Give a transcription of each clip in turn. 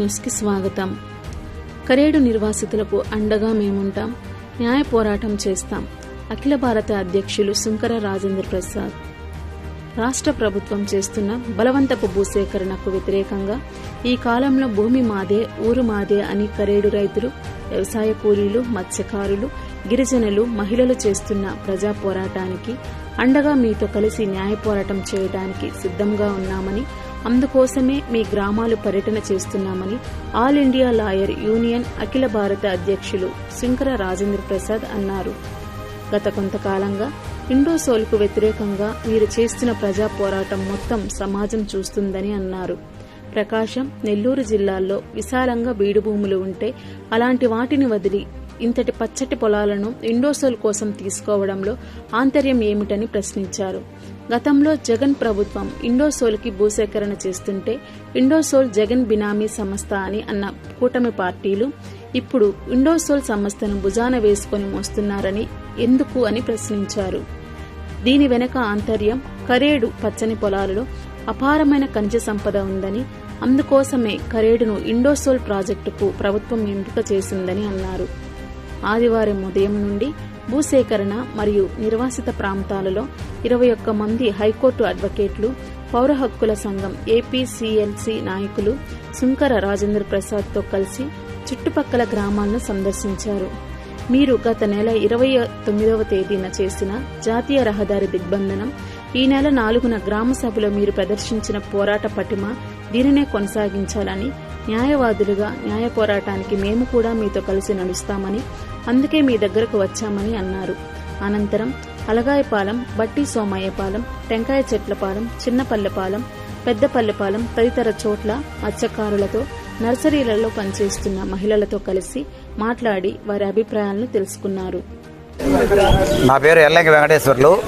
న్యూస్కి స్వాగతం. కరేడు నిర్వాసితులకు అండగా మేముంటాం. న్యాయ పోరాటం చేస్తాం. అఖిల భారత అధ్యక్షులు శుంకర రాజేంద్ర ప్రసాద్. రాష్ట్ర ప్రభుత్వం చేస్తున్న బలవంతపు భూసేకరణకు వ్యతిరేకంగా ఈ కాలంలో భూమి మాదే ఊరు మాదే అని కరేడు రైతులు వ్యవసాయ కూలీలు మత్స్యకారులు గిరిజనులు మహిళలు చేస్తున్న ప్రజా పోరాటానికి అండగా మీతో కలిసి న్యాయ పోరాటం చేయడానికి సిద్ధంగా ఉన్నామని అందుకోసమే మీ గ్రామాలు పర్యటన చేస్తున్నామని ఆల్ ఇండియా లాయర్ యూనియన్ అఖిల భారత అధ్యక్షులు శంకర రాజేంద్ర ప్రసాద్ అన్నారు. గత కొంతకాలంగా ఇండోసోల్కు వ్యతిరేకంగా మీరు చేస్తున్న ప్రజా పోరాటం మొత్తం సమాజం చూస్తుందని అన్నారు. ప్రకాశం నెల్లూరు జిల్లాల్లో విశాలంగా బీడు భూములు ఉంటే అలాంటి వాటిని వదిలి ఇంతటి పచ్చటి పొలాలను ఇండోసోల్ కోసం తీసుకోవడంలో ఆంతర్యం ఏమిటని ప్రశ్నించారు. గతంలో జగన్ ప్రభుత్వం ఇండోసోల్కి భూసేకరణ చేస్తుంటే ఇండోసోల్ జగన్ బినామీ సంస్థ అని అన్న కూటమి పార్టీలు ఇప్పుడు ఇండోసోల్ సంస్థను భుజాన వేసుకొని మోస్తున్నారని ఎందుకు అని ప్రశ్నించారు. దీని వెనక ఆంతర్యం కరేడు పచ్చని పొలాలలో అపారమైన ఖనిజ సంపద ఉందని అందుకోసమే కరేడును ఇండోసోల్ ప్రాజెక్టుకు ప్రభుత్వం ఎంపిక చేసిందని అన్నారు. ఆదివారం ఉదయం నుండి భూసేకరణ మరియు నిర్వాసిత ప్రాంతాలలో ఇరవై ఒక్క మంది హైకోర్టు అడ్వకేట్లు పౌర హక్కుల సంఘం ఏపీసీఎల్సీ నాయకులు శుంకర రాజేంద్ర ప్రసాద్తో కలిసి చుట్టుపక్కల గ్రామాలను సందర్శించారు. మీరు గత నెల ఇరవై తొమ్మిదవ తేదీన చేసిన జాతీయ రహదారి దిగ్బంధనం ఈ నెల నాలుగున గ్రామ సభలో మీరు ప్రదర్శించిన పోరాట పటిమ దీనినే కొనసాగించాలని న్యాయవాదులుగా న్యాయ పోరాటానికి మేము కూడా మీతో కలిసి నడుస్తామని అందుకే మీ దగ్గరకు వచ్చామని అన్నారు. అనంతరం అలగాయపాలెం బట్టి సోమయ్యపాలెం టెంకాయ చెట్లపాలెం చిన్నపల్లెపాలెం పెద్దపల్లెపాలెం తదితర చోట్ల మత్స్యకారులతో నర్సరీలలో పనిచేస్తున్న మహిళలతో కలిసి మాట్లాడి వారి అభిప్రాయాలను తెలుసుకున్నారు. నా పేరు ఎల్లంకి వెంకటేశ్వర్లు.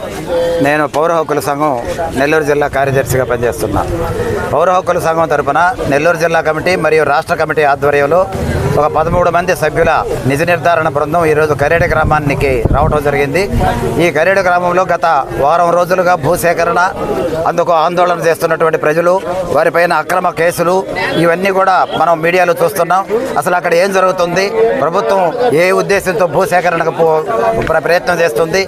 నేను పౌర హక్కుల సంఘం నెల్లూరు జిల్లా కార్యదర్శిగా పనిచేస్తున్నా. పౌర హక్కుల సంఘం తరపున నెల్లూరు జిల్లా కమిటీ మరియు రాష్ట్ర కమిటీ ఆధ్వర్యంలో ఒక పదమూడు మంది సభ్యుల నిజ నిర్ధారణ బృందం ఈరోజు కరేడ గ్రామానికి రావడం జరిగింది. ఈ కరేడ గ్రామంలో గత వారం రోజులుగా భూసేకరణ అందుకు ఆందోళన చేస్తున్నటువంటి ప్రజలు వారిపైన అక్రమ కేసులు ఇవన్నీ కూడా మనం మీడియాలో చూస్తున్నాం. అసలు అక్కడ ఏం జరుగుతుంది? ప్రభుత్వం ఏ ఉద్దేశంతో భూసేకరణకు ప్రయత్నం చేస్తుంది?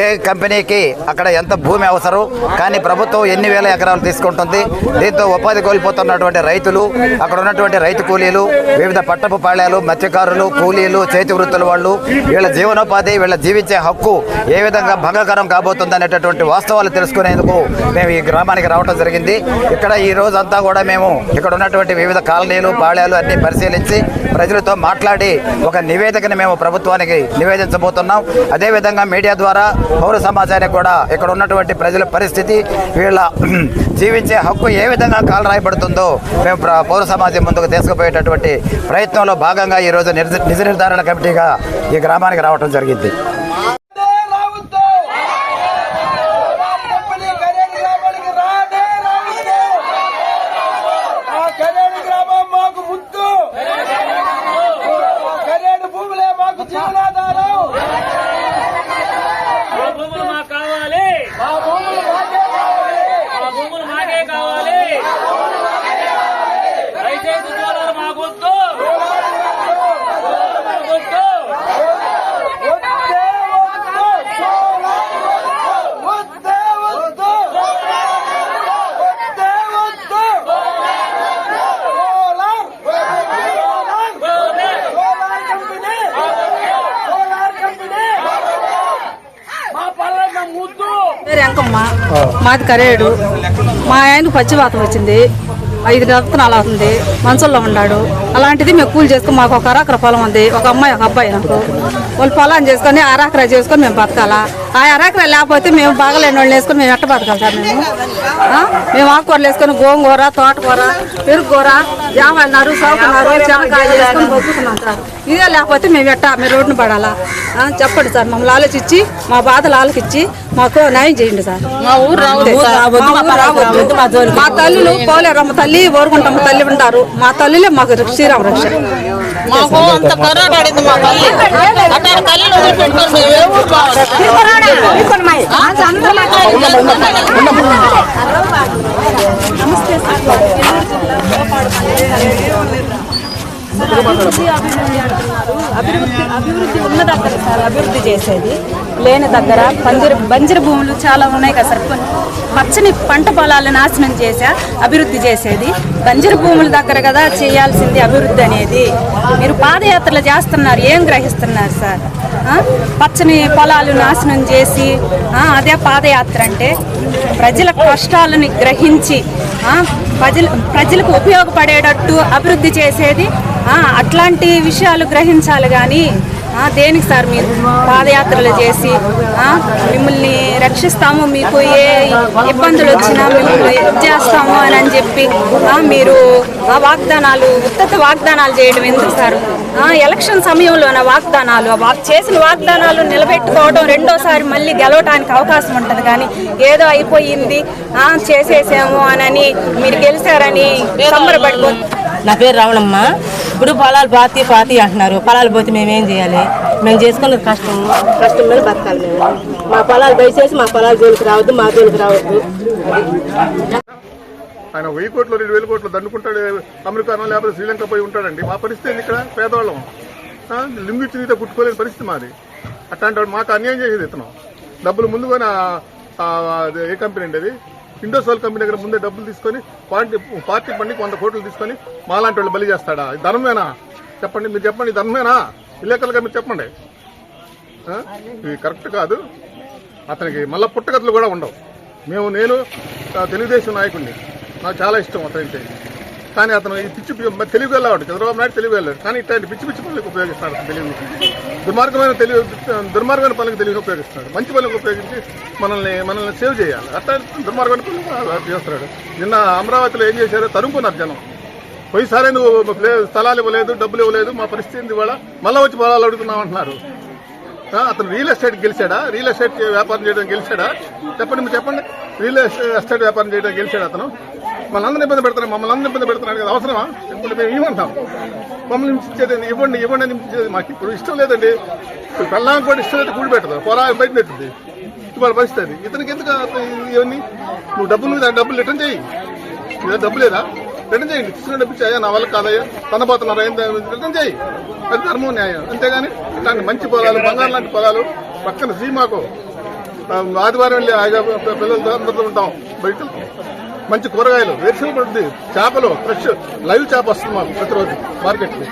ఏ కంపెనీకి అక్కడ ఎంత భూమి అవసరం? కానీ ప్రభుత్వం ఎన్ని వేల ఎకరాలు తీసుకుంటుంది? దీంతో ఉపాధి కోల్పోతున్నటువంటి రైతులు అక్కడ ఉన్నటువంటి రైతు కూలీలు వివిధ పట్టపు పాళ్యాలు మత్స్యకారులు కూలీలు చేతి వృత్తుల వాళ్ళు వీళ్ళ జీవనోపాధి వీళ్ళ జీవించే హక్కు ఏ విధంగా భంగకరం కాబోతుంది అనేటటువంటి వాస్తవాలు తెలుసుకునేందుకు మేము ఈ గ్రామానికి రావడం జరిగింది. ఇక్కడ ఈ రోజు అంతా కూడా మేము ఇక్కడ ఉన్నటువంటి వివిధ కాలనీలు పాళ్యాలు అన్ని పరిశీలించి ప్రజలతో మాట్లాడి ఒక నివేదికను మేము ప్రభుత్వానికి నివేదించబోతున్నాం. అదేవిధంగా మీడియా ద్వారా పౌర సమాజానికి కూడా ఇక్కడ ఉన్నటువంటి ప్రజల పరిస్థితి వీళ్ళ జీవించే హక్కు ఏ విధంగా కాలరాయబడుతుందో మేము పౌర సమాజం ముందుకు తీసుకుపోయేటటువంటి ప్రయత్నంలో భాగంగా ఈరోజు నిజ నిజ నిర్ధారణ కమిటీగా ఈ గ్రామానికి రావటం జరిగింది రాదే రావద్దు కంపెనీ కరేడు గ్రామానికి రాదే రావద్దు ఆ కరేడు గ్రామం మాకు ముద్దు ఆ కరేడు భూములే మాకు జీవనాధారం మా భూములు మాకు కావాలి ఆ భూములు మాకే కావాలి మా భూములు మాకే కావాలి దయచేసి సోదరు మాకొద్దు మాకొద్దు వద్దే వద్దు వద్దే వద్దు వద్దే వద్దు solar solar solar company solar company మా పల్లె ముద్దు పేరు ఎంకమ్మ మాది కరేడు. మా ఆయనకు పచ్చివాతం వచ్చింది. ఐదు రక్తనాలు అవుతుంది మంచంలో ఉన్నాడు అలాంటిది మేము కూలి చేసుకుని మాకు ఒక అరాకర పొలం ఉంది. ఒక అమ్మాయి ఒక అబ్బాయి నాకు. వాళ్ళు పొలం చేసుకొని అరాకర చేసుకొని మేము బతకాలా. ఆ అరాకర లేకపోతే మేము బాగలేని వాళ్ళు వేసుకొని మేము ఎట్ట బతకాలి సార్ మేము? మేము ఆకుకూరలు వేసుకొని గోంగూర తోటకూర పెరుగుకూర జామన్నారు సౌకన్నారు చెనకాయ వేసుకొని బతుకుతున్నాం సార్. ఇదే లేకపోతే మేము ఎట్టా మేము రోడ్డును పడాలా? చెప్పండి సార్ మమ్మల్ని ఆలోచించి మా బాధలు ఆలోచించి మాకు న్యాయం చేయండి సార్. మా ఊరు రావద్దు మా తల్లులు పోలేరమ్మ తల్లి ఓరుకుంటమ్మ తల్లి ఉంటారు. మా తల్లిలే మాకు శ్రీరామ రక్ష. మాకు అంత మా తల్లి. అట్లా తల్లిని వదిలిపెట్టుకొని మేము ఏ ఊరు పోవాలి? నమస్తే సార్. అభివృద్ధి అభివృద్ధి అంటున్నారు. అభివృద్ధి అభివృద్ధి ఉన్న దగ్గర సార్ అభివృద్ధి చేసేది లేని దగ్గర బంజర బంజర భూములు చాలా ఉన్నాయి కదా సార్. పచ్చని పంట పొలాలు నాశనం చేసా అభివృద్ధి చేసేది. బంజర భూముల దగ్గర కదా చేయాల్సింది అభివృద్ధి అనేది. మీరు పాదయాత్రలు చేస్తున్నారు ఏం గ్రహిస్తున్నారు సార్? పచ్చని పొలాలు నాశనం చేసి అదే పాదయాత్ర అంటే ప్రజల కష్టాలను గ్రహించి ప్రజలు ప్రజల ప్రజలకు ఉపయోగపడేటట్టు అభివృద్ధి చేసేది అట్లాంటి విషయాలు గ్రహించాలి కానీ దేనికి సార్ మీరు పాదయాత్రలు చేసి మిమ్మల్ని రక్షిస్తాము మీకు ఏ ఇబ్బందులు వచ్చినా మిమ్మల్ని చేస్తాము అని అని చెప్పి మీరు ఆ వాగ్దానాలు ఉత్తత వాగ్దానాలు చేయడం ఎందుకు సార్? ఎలక్షన్ సమయంలోన వాగ్దానాలు ఆ చేసిన వాగ్దానాలు నిలబెట్టుకోవడం రెండోసారి మళ్ళీ గెలవడానికి అవకాశం ఉంటుంది. కానీ ఏదో అయిపోయింది చేసేసాము అని మీరు గెలిచారని సంబరపడిపోతుంది నా పేరు రావణమ్మ. ఇప్పుడు పొలాలు పాతి పాతి అంటున్నారు. పొలాలు పోతే మేమేం చేయాలి? మేము చేసుకున్నది కష్టం. కష్టం మీద బతకాలి మేము. మా పొలాలు దయచేసి మా పొలాలు జోలికి రావద్దు మా జోలికి రావద్దు. ఆయన వెయ్యి కోట్లు రెండు వేల కోట్లు దండుకుంటాడు అమెరికానో లేకపోతే శ్రీలంక పోయి ఉంటాడండి. మా పరిస్థితి ఇక్కడ? పేదవాళ్ళం. లింగు ఇచ్చినీతో కుట్టుకోలేని పరిస్థితి మాది. అట్లాంటి మాకు అన్యాయం చేసేది ఇతను. డబ్బులు ముందుగానే అది ఏ కంపెనీ అండి అది? ఇండోసోల్ కంపెనీ దగ్గర ముందే డబ్బులు తీసుకొని పార్టీ పార్టీ పండి వంద కోట్లు తీసుకొని మాలాంటి వాళ్ళు బలి చేస్తాడా? ఇది చెప్పండి మీరు చెప్పండి ధనమేనా విలేకరులుగా మీరు చెప్పండి. ఇది కరెక్ట్ కాదు. అతనికి మళ్ళీ పుట్టగతులు కూడా ఉండవు. మేము నేను తెలుగుదేశం నాయకుడిని. నాకు చాలా ఇష్టం అతనంటే కానీ అతను ఈ పిచ్చి తెలుగు వెళ్ళాడు చంద్రబాబు నాయుడు తెలుగు వెళ్ళాడు. కానీ ఇట్లాంటి పిచ్చి పిచ్చి పనులకు ఉపయోగిస్తాడు తెలుగు. దుర్మార్గమైన తెలుగు దుర్మార్గమైన పనులకు తెలుగు ఉపయోగిస్తాడు. మంచి పనులకు ఉపయోగించి మనల్ని మనల్ని సేవ్ చేయాలి. అట్లా దుర్మార్గమైన పనులు చేస్తాడు. చేస్తున్నాడు నిన్న అమరావతిలో ఏం చేశారో? తరుముకున్నారు జనం. పోయిసారే నువ్వు స్థలాలు ఇవ్వలేదు డబ్బులు ఇవ్వలేదు మా పరిస్థితి ఇవాళ? మళ్ళీ వచ్చి పొలాలు అడుగుతున్నావు అంటున్నారు. అతను రియల్ ఎస్టేట్ గెలిచాడా? రియల్ ఎస్టేట్ వ్యాపారం చేయడం గెలిచాడా? చెప్పండి మీరు చెప్పండి. రియల్ ఎస్టేట్ వ్యాపారం చేయడం గెలిచాడా అతను? మనందరిని ఇబ్బంది పెడతారు మమ్మల్ని అందరిని ఇబ్బంది పెడుతున్నాడు కదా అవసరమా? ఇప్పుడు మేము ఇవ్వంటాం మమ్మల్ని హింసించేది ఇవ్వండి ఇవ్వండి అని హింసించేది మాకు ఇప్పుడు ఇష్టం లేదండి. ఇప్పుడు పెళ్ళాం కూడా ఇష్టం లేదు కూడి పెట్టదు. పొలా బయట పెట్టింది. ఇవాళ పరిస్థితి అది. ఇతనికి ఎందుకు ఇవన్నీ? నువ్వు డబ్బులు మీద డబ్బులు రిటర్న్ చేయి. ఇదే డబ్బు లేదా? రిటర్న్ చేయండి. ఇచ్చిన డబ్బు ఇచ్చాయా? నా వల్ల కాదయ్యా. తనపోతున్నారు రిటర్న్ చేయి. అది ధర్మం న్యాయం. అంతేగాని ఇలాంటి మంచి పొలాలు బంగారం లాంటి పొలాలు పక్కన సీమాకు ఆదివారం వెళ్ళి పిల్లలతో అందరితో ఉంటాం. బయట మంచి కూరగాయలు వేరుశనగ పడుతుంది చేపలు ఫ్రెష్ లైవ్ చేప వస్తుంది మాకు ప్రతిరోజు మార్కెట్కి.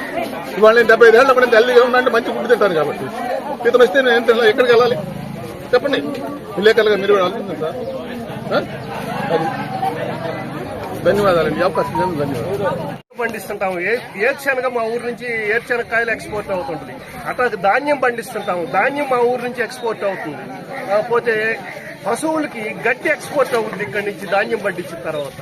ఇవాళ నేను డెబ్బై ఐదేళ్ళు కూడా హెల్దీగా ఉండంటే మంచి ఫుడ్ తింటాను కాబట్టి. ఇతను వస్తే నేను ఏం ఎక్కడికి వెళ్ళాలి? చెప్పండి. విలేకరులుగా మీరు ఆలోచించండి సార్. అది. ధన్యవాదాలండి. అవకాశం ధన్యవాదాలు. పండిస్తుంటాము. ఏ ఏర్శనగ మా ఊరు నుంచి ఏర్శనగకాయలు ఎక్స్పోర్ట్ అవుతుంటుంది? అట్లా ధాన్యం పండిస్తుంటాము. ధాన్యం మా ఊరు నుంచి ఎక్స్పోర్ట్ అవుతుంది. కాకపోతే పశువులకి గడ్డి ఎక్స్పోర్ట్ అవుతుంది ఇక్కడి నుంచి ధాన్యం పండించిన తర్వాత.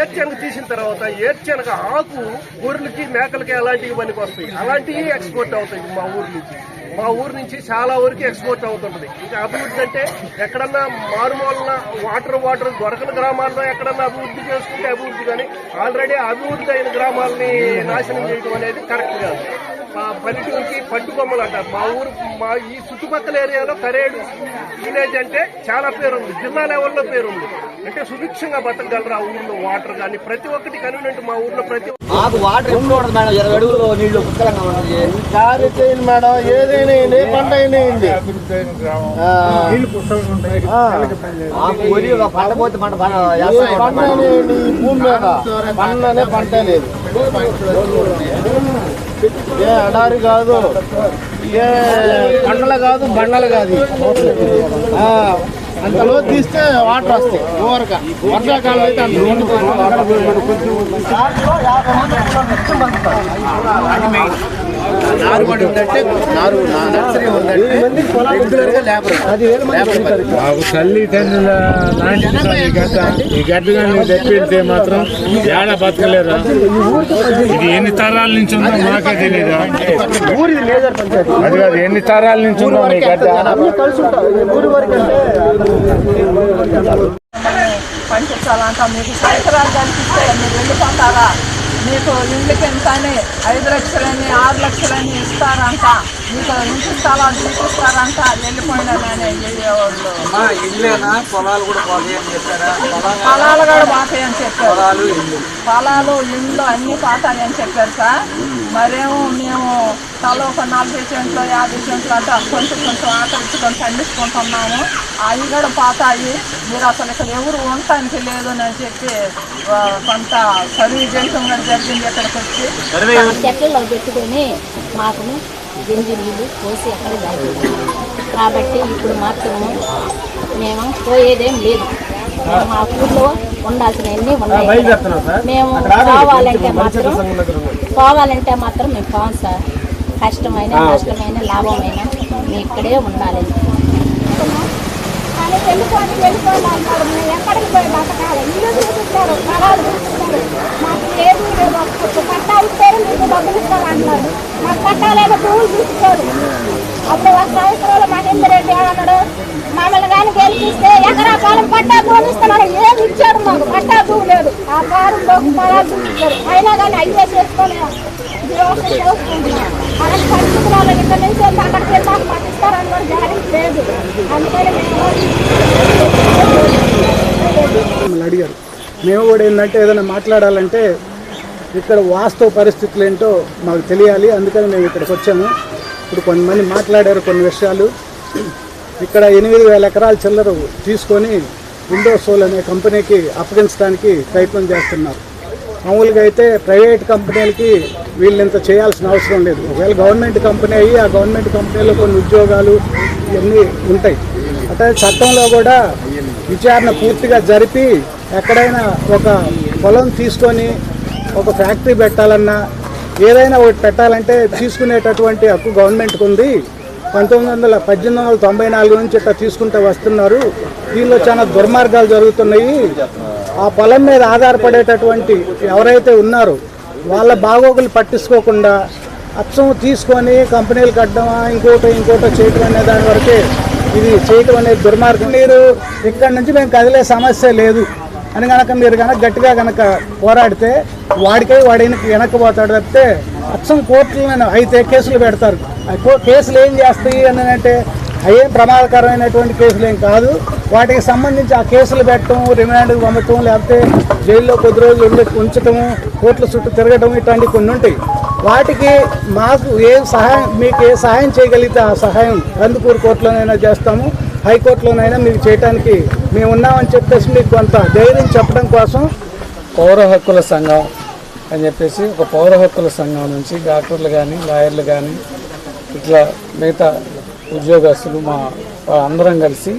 ఏర్శనగ తీసిన తర్వాత ఏర్శనగ ఆకు గొర్రెలకి మేకలకి అలాంటివి పనికి వస్తాయి? అలాంటివి ఎక్స్పోర్ట్ అవుతాయి మా ఊరు నుంచి. మా ఊరు నుంచి చాలా వరకు ఎక్స్పోర్ట్ అవుతుంటది. ఇంకా అభివృద్ధి అంటే ఎక్కడన్నా మారుమూలన వాటర్ వాటర్ దొరకని గ్రామాల్లో ఎక్కడన్నా అభివృద్ధి చేసుకుంటే అభివృద్ధి కానీ ఆల్రెడీ అభివృద్ధి అయిన గ్రామాలని నాశనం చేయడం అనేది కరెక్ట్ కాదు. పల్లెటూరికి పట్టు బొమ్మలు అంటారు మా ఊరు మా ఈ చుట్టుపక్కల ఏరియాలో కరేడు విలేజ్ అంటే చాలా పేరు ఉంది జిల్లా లెవెల్లో పేరు ఉంది అంటే సుభిక్షంగా బతకగలరు ఆ ఊర్లో వాటర్ కానీ ప్రతి ఒక్కటి కన్వీనెంట్ మా ఊర్లో ప్రతి మాకు వాటర్ ఎప్పుడు ఉండదు మేడం. ఇరవై అడుగులు నీళ్ళు పుష్కలంగా ఉంటుంది. చేయండి మేడం ఏదైనా పంట అయినా పంట పోతే పంట పంట భూమి మీద. పంటనే పంట లేదు. ఏ అడారి కాదు. ఏ పండలు కాదు బండలు కాదు ఆ, అంతలో తీస్తే వాటర్ వస్తాయి ఓవర్గా వర్షాకాలం అయితే అంత నారు పడి ఉందంటే నారు నర్సరీ ఉందంటే రెగ్యులర్గా లేబర్. లేబర్ మాకు తల్లిదండ్రుల ఈ గడ్డ తెప్పితే మాత్రం ఏడ బతకలేరు ఇది ఎన్ని తరాల నుంచి ఉందో మాకే తెలియదు అది కాదు ఎన్ని తరాల నుంచి ఉందో ఈ గడ్డ పండించాలంట మీకు సంవత్సరాలు కనిపిస్తే మీరు వెళ్ళిపోతారా? మీకు ఇళ్ళకి ఎంతని ఐదు లక్షలని ఆరు లక్షలని ఇస్తారంట. చూపిస్తారంట మా ఇల్లేనా? పొలాలు కూడా పోతాయని చెప్పారా పొలాలు పొలాలు కూడా పోతాయని చెప్పారు పొలాలు ఇల్లు. పొలాలు ఇండ్లు అన్నీ పోతాయని చెప్పారు సార్. మరేమో మేము తల ఒక నలభై సెంట్లు యాభై సెంట్లు అంటే కొంచెం కొంచెం ఆకలించుకొని పండించుకుంటున్నాము. అవి కూడా పోతాయి. మీరు అసలు ఇక్కడ ఎవరు ఉండటానికి లేదు అని చెప్పి కొంత సర్వీ చేయటం కూడా జరిగింది ఇక్కడికి వచ్చి చెట్లలో పెట్టుకొని మాకు గింజి నీళ్ళు పోసి అక్కడ దాచి కాబట్టి ఇప్పుడు మాత్రం మేము పోయేదేం లేదు. మేము మా ఊర్లో ఉండాల్సినవన్నీ ఉన్నాయి. మేము పోవాలంటే మాత్రం పోవాలంటే మాత్రం మేము పోం సార్. కష్టమైన నష్టమైన లాభమైన మేము ఇక్కడే ఉండాలి. కానీ వెళ్ళిపోండి వెళ్ళిపోండి అంటారు. మేము ఎక్కడికి పోయి బతకాలి? ఇల్లు చూపిస్తారు. పొలాలు చూపిస్తారు. మాకు లేదు పట్టా మీకు డబ్బులు ఇస్తారు మాకు పట్టాలేదో పువ్వులు చూపిస్తారు అప్పుడు ఒక సంవత్సరంలో మహేందర్ రెడ్డి ఏమన్నాడు మమ్మల్ని కానీ గెలిపిస్తే ఎకరా పాలెం పట్టా భూమి ఇస్తున్నారు ఏమి ఇచ్చాడు మాకు పట్టా భూమి లేదు ఆ పాలెం పొలాలు చూపించారు అయినా కానీ అయ్యే చేసుకోలేదు జీవోసం చేసుకుంటున్నాం అలాంటి పరిస్థితుల్లో ఇక్కడ నుంచి అక్కడికి వెళ్ళి మాకు పట్టిస్తారని కూడా గ్యారెంటీ లేదు అందుకని మేము అడిగారు. మేము కూడా ఏంటంటే ఏదైనా మాట్లాడాలంటే ఇక్కడ వాస్తవ పరిస్థితులు ఏంటో మాకు తెలియాలి. అందుకని మేము ఇక్కడికి వచ్చాము. ఇప్పుడు కొంతమంది మాట్లాడారు కొన్ని విషయాలు. ఇక్కడ ఎనిమిది వేల ఎకరాల చిల్లర తీసుకొని విండోసోల్ అనే కంపెనీకి అప్పగించడానికి ప్రయత్నం చేస్తున్నారు. మామూలుగా అయితే ప్రైవేట్ కంపెనీలకి వీళ్ళు ఇంత చేయాల్సిన అవసరం లేదు. ఒకవేళ గవర్నమెంట్ కంపెనీ అయ్యి ఆ గవర్నమెంట్ కంపెనీలో కొన్ని ఉద్యోగాలు ఇవన్నీ ఉంటాయి. అంటే చట్టంలో కూడా విచారణ పూర్తిగా జరిపి ఎక్కడైనా ఒక పొలం తీసుకొని ఒక ఫ్యాక్టరీ పెట్టాలన్నా ఏదైనా ఒకటి పెట్టాలంటే తీసుకునేటటువంటి హక్కు గవర్నమెంట్కి ఉంది. పంతొమ్మిది వందల పద్దెనిమిది వందల తొంభై నాలుగు నుంచి ఇట్లా తీసుకుంటూ వస్తున్నారు. దీనిలో చాలా దుర్మార్గాలు జరుగుతున్నాయి. ఆ పొలం మీద ఆధారపడేటటువంటి ఎవరైతే ఉన్నారో వాళ్ళ బాగోగులు పట్టించుకోకుండా అచ్చం తీసుకొని కంపెనీలు కట్టడమా ఇంకోటో ఇంకోటో చేయటం అనే దాని వరకే ఇది చేయటం అనేది దుర్మార్గం. మీరు ఇక్కడ నుంచి మేము కదిలే సమస్య లేదు. అని కనుక మీరు కనుక గట్టిగా కనుక పోరాడితే వాడికై వాడి వెనక్కి పోతాడు తప్పితే అచ్చం కోర్టులను అయితే కేసులు పెడతారు. కేసులు ఏం చేస్తాయి అని అంటే అయ్యేం ప్రమాదకరమైనటువంటి కేసులు ఏం కాదు. వాటికి సంబంధించి ఆ కేసులు పెట్టడం రిమాండ్కి పంపటం లేకపోతే జైల్లో కొద్ది రోజులు ఉండి ఉంచటము కోర్టుల చుట్టూ తిరగటం ఇట్లాంటివి కొన్ని ఉంటాయి. వాటికి మాకు ఏ సహాయం మీకు ఏ సహాయం చేయగలిగితే ఆ సహాయం కందుకూరు కోర్టులోనైనా చేస్తాము. హైకోర్టులోనైనా మీకు చేయడానికి మేము ఉన్నామని చెప్పేసి మీకు కొంత ధైర్యం చెప్పడం కోసం పౌర హక్కుల సంఘం అని చెప్పేసి ఒక పౌర హక్కుల సంఘం నుంచి డాక్టర్లు కానీ లాయర్లు కానీ ఇట్లా మిగతా ఉద్యోగస్తులు మా అందరం కలిసి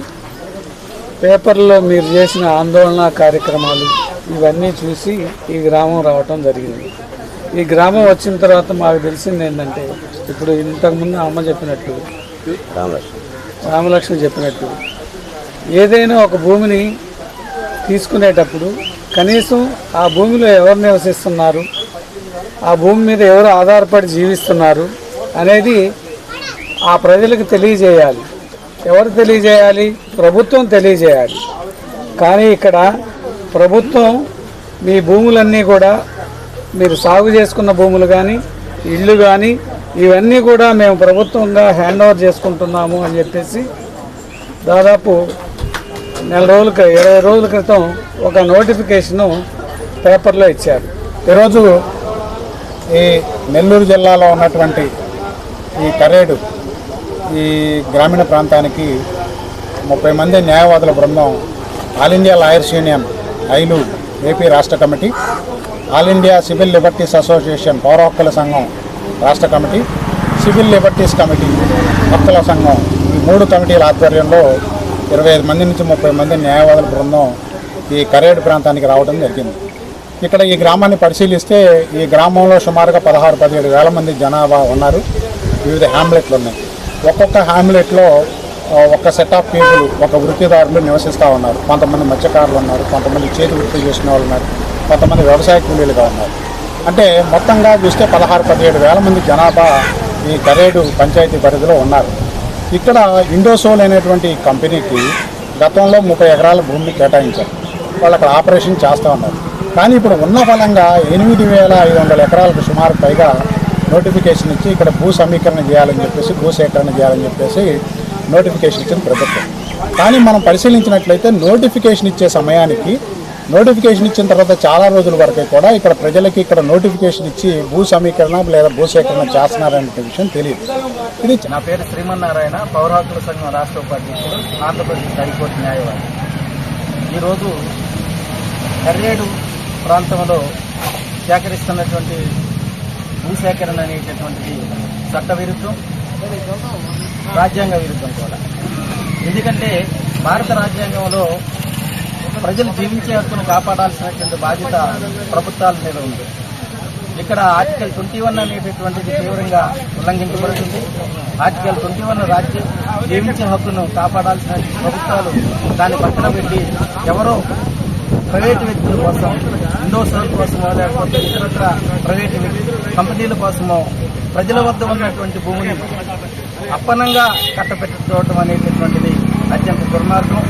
పేపర్లో మీరు చేసిన ఆందోళన కార్యక్రమాలు ఇవన్నీ చూసి ఈ గ్రామం రావటం జరిగింది. ఈ గ్రామం వచ్చిన తర్వాత మాకు తెలిసింది ఏంటంటే ఇప్పుడు ఇంతకుముందు అమ్మ చెప్పినట్టు రామలక్ష్మి చెప్పినట్టు ఏదైనా ఒక భూమిని తీసుకునేటప్పుడు కనీసం ఆ భూమిలో ఎవరు నివసిస్తున్నారు ఆ భూమి మీద ఎవరు ఆధారపడి జీవిస్తున్నారు అనేది ఆ ప్రజలకు తెలియజేయాలి. ఎవరు తెలియజేయాలి? ప్రభుత్వం తెలియజేయాలి. కానీ ఇక్కడ ప్రభుత్వం మీ భూములన్నీ కూడా మీరు సాగు చేసుకున్న భూములు కానీ ఇళ్ళు కానీ ఇవన్నీ కూడా మేము ప్రభుత్వంగా హ్యాండ్ ఓవర్ చేసుకుంటున్నాము అని చెప్పేసి దాదాపు నెల రోజుల ఇరవై రోజుల క్రితం ఒక నోటిఫికేషను పేపర్లో ఇచ్చారు. ఈరోజు ఈ నెల్లూరు జిల్లాలో ఉన్నటువంటి ఈ కరేడు ఈ గ్రామీణ ప్రాంతానికి ముప్పై మంది న్యాయవాదుల బృందం all India lawyers union AILU AP రాష్ట్ర committee all India civil liberties association పౌర హక్కుల సంఘం రాష్ట్ర కమిటీ సివిల్ లిబర్టీస్ కమిటీ హక్కుల సంఘం ఈ మూడు కమిటీల ఆధ్వర్యంలో ఇరవై ఐదు మంది నుంచి ముప్పై మంది న్యాయవాదుల బృందం ఈ కరేడు ప్రాంతానికి రావడం జరిగింది. ఇక్కడ ఈ గ్రామాన్ని పరిశీలిస్తే ఈ గ్రామంలో సుమారుగా పదహారు పదిహేడు వేల మంది జనాభా ఉన్నారు. వివిధ హ్యామ్లెట్లు ఉన్నాయి. ఒక్కొక్క హ్యామ్లెట్లో ఒక సెట్ ఆఫ్ పీపుల్ ఒక వృత్తిదారులు నివసిస్తూ ఉన్నారు. కొంతమంది మత్స్యకారులు ఉన్నారు కొంతమంది చేతి వృత్తి చేసిన వాళ్ళు ఉన్నారు కొంతమంది వ్యవసాయ కూలీలుగా ఉన్నారు. అంటే మొత్తంగా చూస్తే పదహారు పదిహేడు వేల మంది జనాభా ఈ కరేడు పంచాయతీ పరిధిలో ఉన్నారు. ఇక్కడ ఇండోసోల్ అనేటువంటి కంపెనీకి గతంలో ముప్పై ఎకరాల భూమిని కేటాయించారు. వాళ్ళు అక్కడ ఆపరేషన్ చేస్తూ ఉన్నారు. కానీ ఇప్పుడు ఉన్న ఫలంగా ఎనిమిది వేల ఐదు వందల ఎకరాలకు సుమారు పైగా నోటిఫికేషన్ ఇచ్చి ఇక్కడ భూ సమీకరణ చేయాలని చెప్పేసి భూ సేకరణ చేయాలని చెప్పేసి నోటిఫికేషన్ ఇచ్చిన ప్రభుత్వం. కానీ మనం పరిశీలించినట్లయితే నోటిఫికేషన్ ఇచ్చే సమయానికి నోటిఫికేషన్ ఇచ్చిన తర్వాత చాలా రోజుల వరకు కూడా ఇక్కడ ప్రజలకి ఇక్కడ నోటిఫికేషన్ ఇచ్చి భూ సమీకరణ లేదా భూ సేకరణ చేస్తున్నారనే విషయం తెలియదు. ఇది నా పేరు శ్రీమన్నారాయణ పౌర హక్కుల సంఘం రాష్ట్ర ఉపాధ్యక్షుడు ఆంధ్రప్రదేశ్ హైకోర్టు న్యాయవాది. ఈరోజు కర్రేడు ప్రాంతంలో సేకరిస్తున్నటువంటి భూసేకరణ అనేటటువంటిది చట్ట విరుద్ధం రాజ్యాంగ విరుద్ధం కూడా. ఎందుకంటే భారత రాజ్యాంగంలో ప్రజలు జీవించే హక్కును కాపాడాల్సినటువంటి బాధ్యత ప్రభుత్వాల మీద ఉంది. ఇక్కడ ఆర్టికల్ ట్వంటీ వన్ అనేటటువంటిది తీవ్రంగా ఉల్లంఘించబడుతుంది. ఆర్టికల్ ట్వంటీ వన్ రాజ్యం జీవించే హక్కును కాపాడాల్సిన ప్రభుత్వాలు దాన్ని పక్కన పెట్టి ఎవరో ప్రైవేటు వ్యక్తుల కోసం ఇండోసోల్ కోసమో లేకపోతే ఇతరత్ర ప్రైవేటు కంపెనీల కోసమో ప్రజల వద్ద ఉన్నటువంటి భూమిని అప్పనంగా కట్టపెట్టుకోవడం అనేటటువంటిది అత్యంత దుర్మార్గం.